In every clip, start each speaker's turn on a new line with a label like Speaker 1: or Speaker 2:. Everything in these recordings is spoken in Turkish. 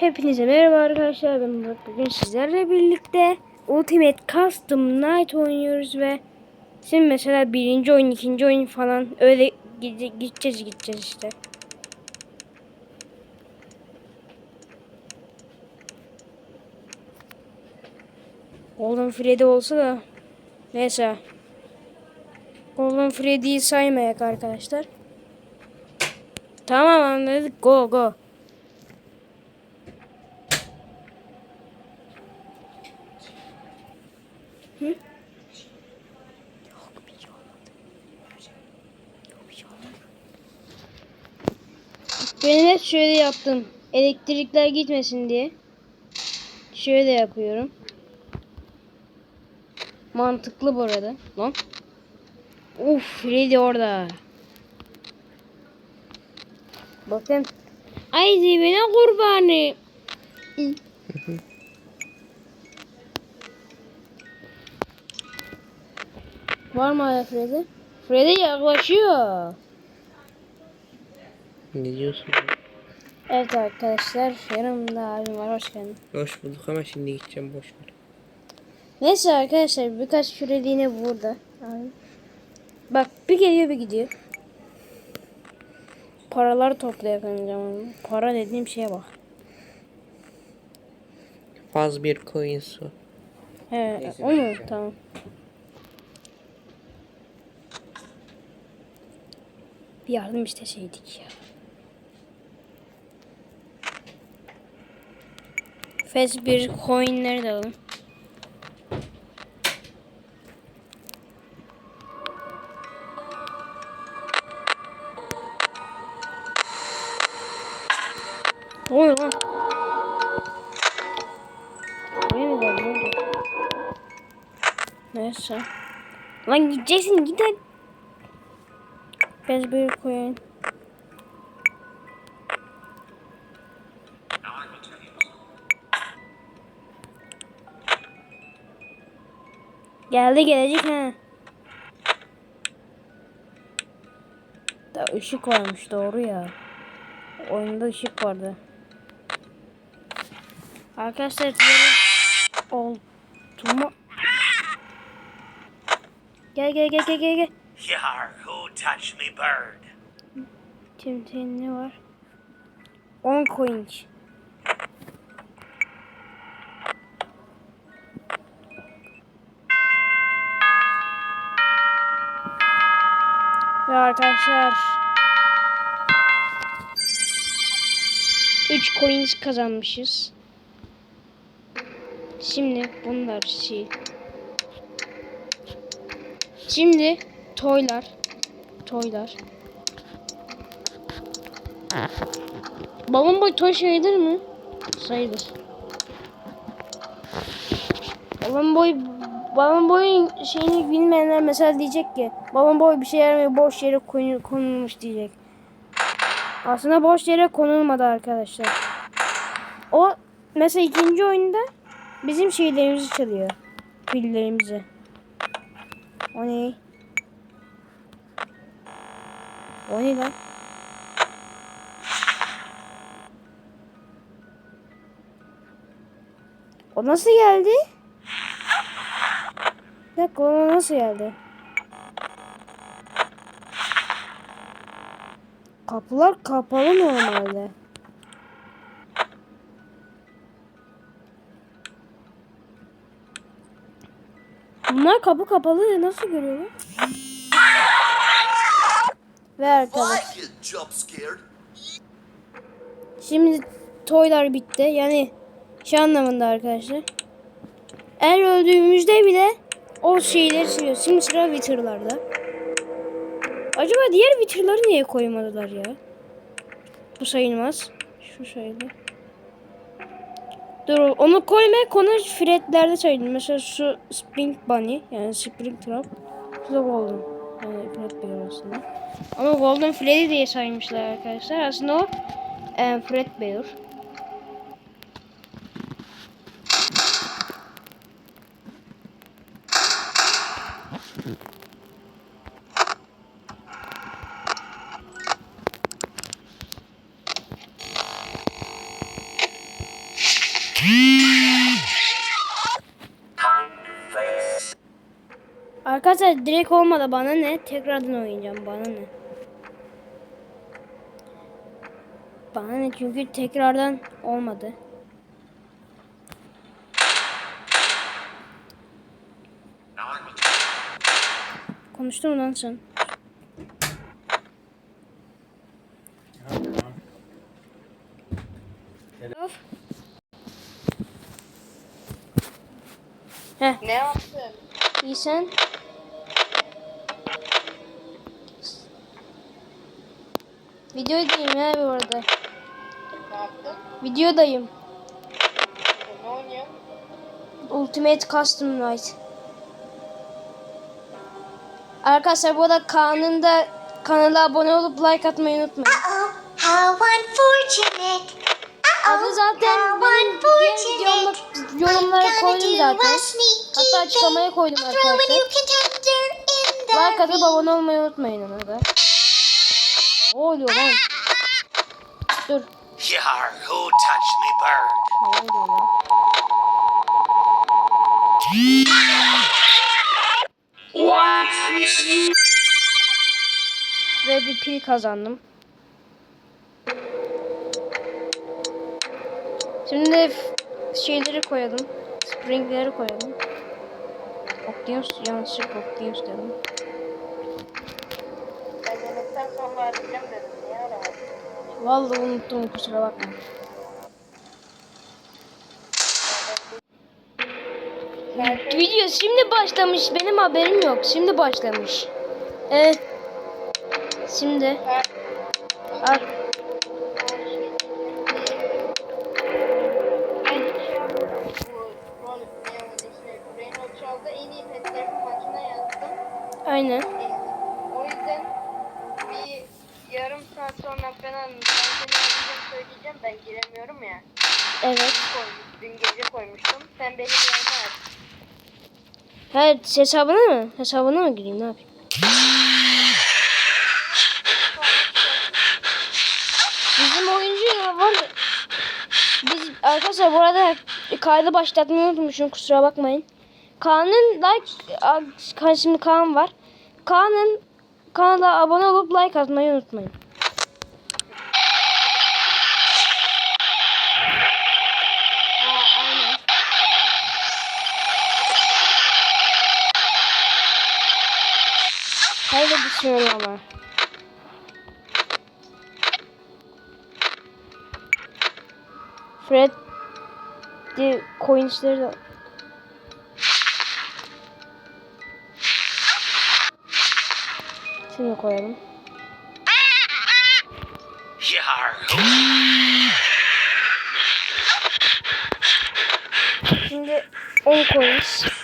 Speaker 1: Hepinize merhaba arkadaşlar. Ben Murat. Bugün sizlerle birlikte Ultimate Custom Night oynuyoruz ve şimdi mesela birinci oyun, ikinci oyun falan öyle gide- gideceğiz gideceğiz işte. Golden Freddy olsa da neyse. Golden Freddy'yi saymayak arkadaşlar. Tamam anladık. Go go. Ben hep şöyle yaptım. Elektrikler gitmesin diye. Şöyle yapıyorum. Mantıklı bu arada. Lan. Uf Freddy orada. Bakın. Ay zibine kurbanı. Var mı hala Freddy? Freddy yaklaşıyor.
Speaker 2: Ne diyorsun?
Speaker 1: Evet arkadaşlar yanımda abim var hoş geldin.
Speaker 2: Hoş bulduk ama şimdi gideceğim boş ver.
Speaker 1: Neyse arkadaşlar birkaç süreliğine burada. Abi. Bak bir geliyor bir gidiyor. Paraları topluyor kanka. Para dediğim şeye bak.
Speaker 2: Faz bir coin su.
Speaker 1: He, o mu? Tamam. Bir yardım isteseydik ya. Fes bir coinleri de alalım. Oy lan. Buraya mı? Ne? Neyse. Lan gideceksin giden. Bez bir koyun. Geldi gelecek ha. Da ışık varmış doğru ya. Oyunda ışık vardı. Arkadaşlar diğeri oldu Gel gel gel gel gel gel.
Speaker 3: Touched me bird?
Speaker 1: Şimdi ne var? 10 coin. Ve arkadaşlar 3 coins kazanmışız. Şimdi bunlar şey. Şimdi toylar. Toylar. Balon boy toy sayılır mı? Sayılır. Balon boy balon boyun şeyini bilmeyenler mesela diyecek ki balon boy bir şey yaramıyor boş yere konulmuş diyecek. Aslında boş yere konulmadı arkadaşlar. O mesela ikinci oyunda bizim şeylerimizi çalıyor. Pillerimizi. O ne? O ne lan? O nasıl geldi? Bir dakika o nasıl geldi? Kapılar kapalı normalde. Bunlar kapı kapalı nasıl görüyorlar? Ve arkadaş. Şimdi toylar bitti. Yani şey anlamında arkadaşlar. Eğer öldüğümüzde bile o şeyleri siliyor. Şimdi sıra Witcher'larda. Acaba diğer Witcher'ları niye koymadılar ya? Bu sayılmaz. Şu sayılır. Dur onu koyma konu Fred'lerde sayılır. Mesela şu Spring Bunny yani Spring Trap. Da Golden. Yani Fred Bear aslında. Ama Golden Freddy diye saymışlar arkadaşlar. Aslında o e, Fred Bear. Arkadaşlar direkt olmadı bana ne? Tekrardan oynayacağım bana ne? Bana ne çünkü tekrardan olmadı. Konuştun mu lan sen? Of. Heh,
Speaker 4: Ne yaptın?
Speaker 1: iyi sen? Videodayım ya bu arada.
Speaker 4: Ne yaptın?
Speaker 1: Videodayım.
Speaker 4: Ne oynuyorsun?
Speaker 1: Ultimate Custom Night. Arkadaşlar bu arada kanalında kanala abone olup like atmayı unutmayın.
Speaker 5: Oh, how unfortunate.
Speaker 1: Adı zaten benim videomda yorumlara koydum zaten. Hatta açıklamaya koydum arkadaşlar. Like atıp abone olmayı unutmayın ona da. Ne oluyor lan? Dur.
Speaker 3: Yar, who touched me bird?
Speaker 1: Ne oluyor lan? Ve bir pil kazandım. Şimdi şeyleri koyalım. Springleri koyalım. Okyanus yanlışlıkla okyanus dedim. Vallahi unuttum kusura bakma. Video şimdi başlamış. Benim haberim yok. Şimdi başlamış. Evet. Şimdi. Ar-
Speaker 4: söyleyeceğim. Ben giremiyorum ya.
Speaker 1: Evet.
Speaker 4: Dün gece koymuştum. Sen benim yerime aç.
Speaker 1: Hayır hesabına mı? Hesabına mı gireyim ne yapayım? Bizim oyuncu var. Biz arkadaşlar bu arada kaydı başlatmayı unutmuşum kusura bakmayın. Kaan'ın like şimdi Kaan var. Kaan'ın kanala abone olup like atmayı unutmayın. Ama. Fred de coin işleri de Şunu koyalım. Şimdi 10 coins.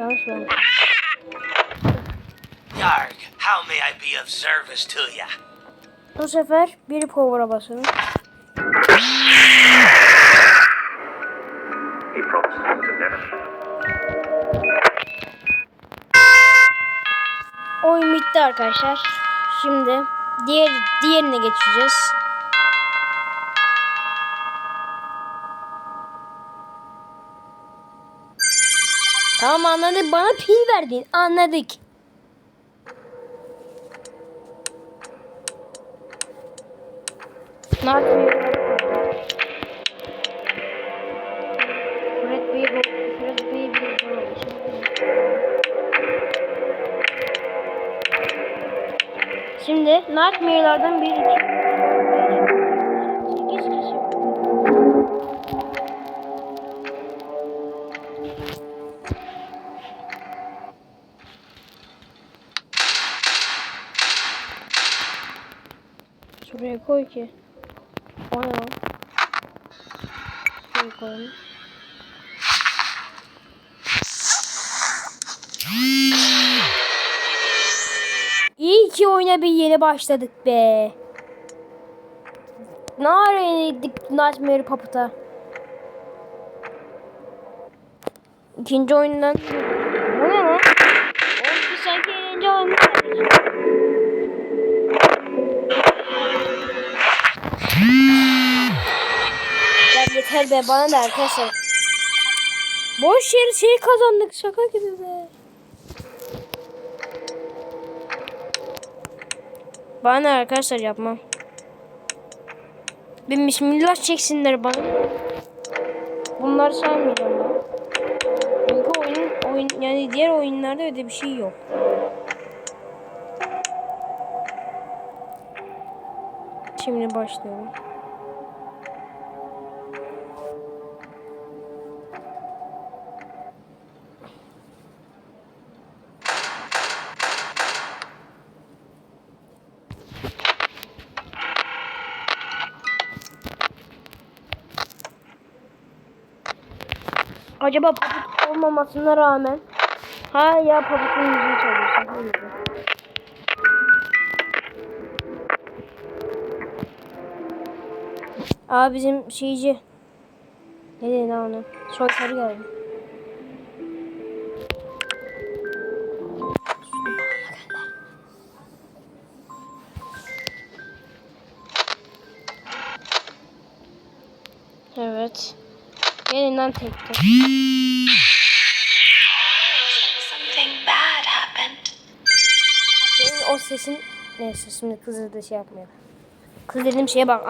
Speaker 1: Yanlış mı?
Speaker 3: Yarg, how may I be of service to ya?
Speaker 1: Bu sefer bir power'a basıyorum. Oyun bitti arkadaşlar. Şimdi diğer diğerine geçeceğiz. Tamam anladık. Bana pil verdin. Anladık. Ne yapıyor? Fred Bey, Fred Bey bir Şimdi Nightmare'lardan 1, 2, 3, 4, 5, 8 kişi. Şuraya koy ki. O ne? Şuraya koyalım. İyi ki oyuna bir yeni başladık be. Ne ara yenildik Nightmare Puppet'a? İkinci oyundan. Bu ne lan? Oğlum sanki eğlence oyunu yeter be bana da arkadaşlar. Boş yere şey kazandık şaka gibi be. Bana arkadaşlar yapmam. Bir bismillah çeksinler bana. Bunları saymayacağım ben. Çünkü oyun, oyun yani diğer oyunlarda öyle bir şey yok. Şimdi başlıyorum. Acaba paput olmamasına rağmen ha ya paputun yüzünü çalıyorsun. Aa bizim şeyci. Ne dedi lan onu? Soytarı geldi. Evet. Gelin lan tek tek.
Speaker 5: Something bad happened.
Speaker 1: Senin o sesin neyse şimdi kızı da şey yapmayalım. Kız dediğim şeye bak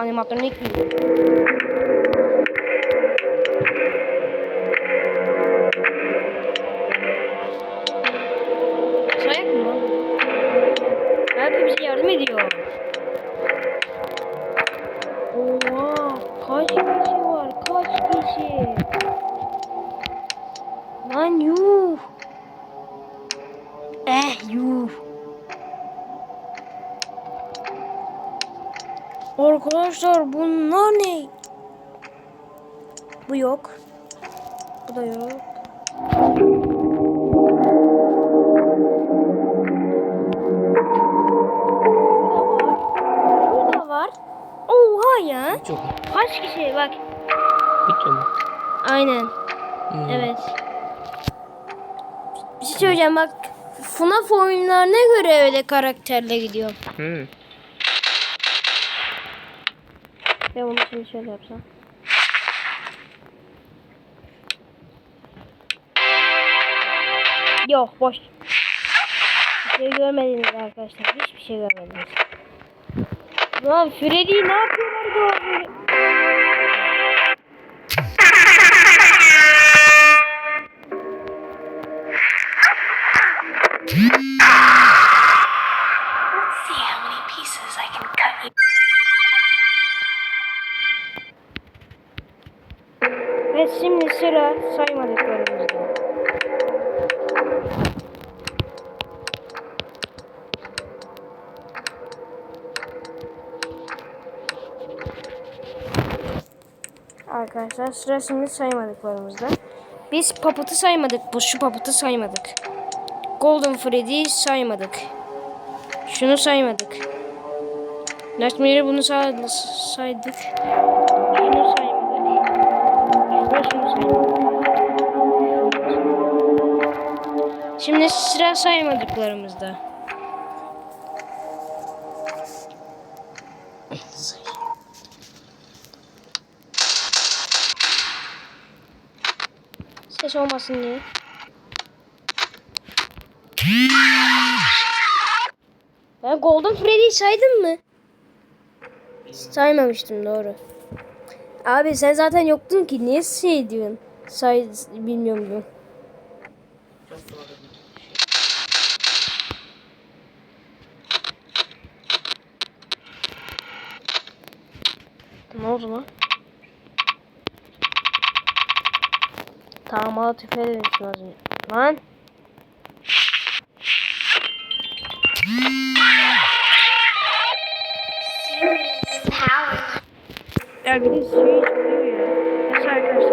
Speaker 1: lan? Belki bize yardım ediyor. Oha kaç Lan yuh. Eh yuh. Arkadaşlar bunlar ne? Bu yok. Bu da yok. Bu da var. Oha ya.
Speaker 2: Çok.
Speaker 1: Kaç kişi bak.
Speaker 2: Ama.
Speaker 1: Aynen.
Speaker 2: Hmm.
Speaker 1: Evet. Bir şey söyleyeceğim bak. FNAF oyunlarına göre öyle karakterle gidiyor.
Speaker 2: Hmm.
Speaker 1: Ve bunu şimdi şöyle yapsam. Yok boş. Bir şey görmediniz arkadaşlar. Hiçbir şey görmediniz. Lan Freddy ne yapıyorlardı orada? Arkadaşlar sıra şimdi saymadıklarımızda. Biz paputu saymadık. Bu şu paputu saymadık. Golden Freddy saymadık. Şunu saymadık. Nightmare'i bunu say- saydık. Şunu saymadık. Şunu şunu saymadık. Şimdi sıra saymadıklarımızda. ateş olmasın diye. Ben Golden Freddy'yi saydın mı? Saymamıştım doğru. Abi sen zaten yoktun ki niye şey diyorsun? Say bilmiyorum diyorsun. Ne oldu lan? Taramalı tüfeğe demiştim az önce. Lan. Ya bir de suyu hiç biliyor ya. Neyse arkadaşlar.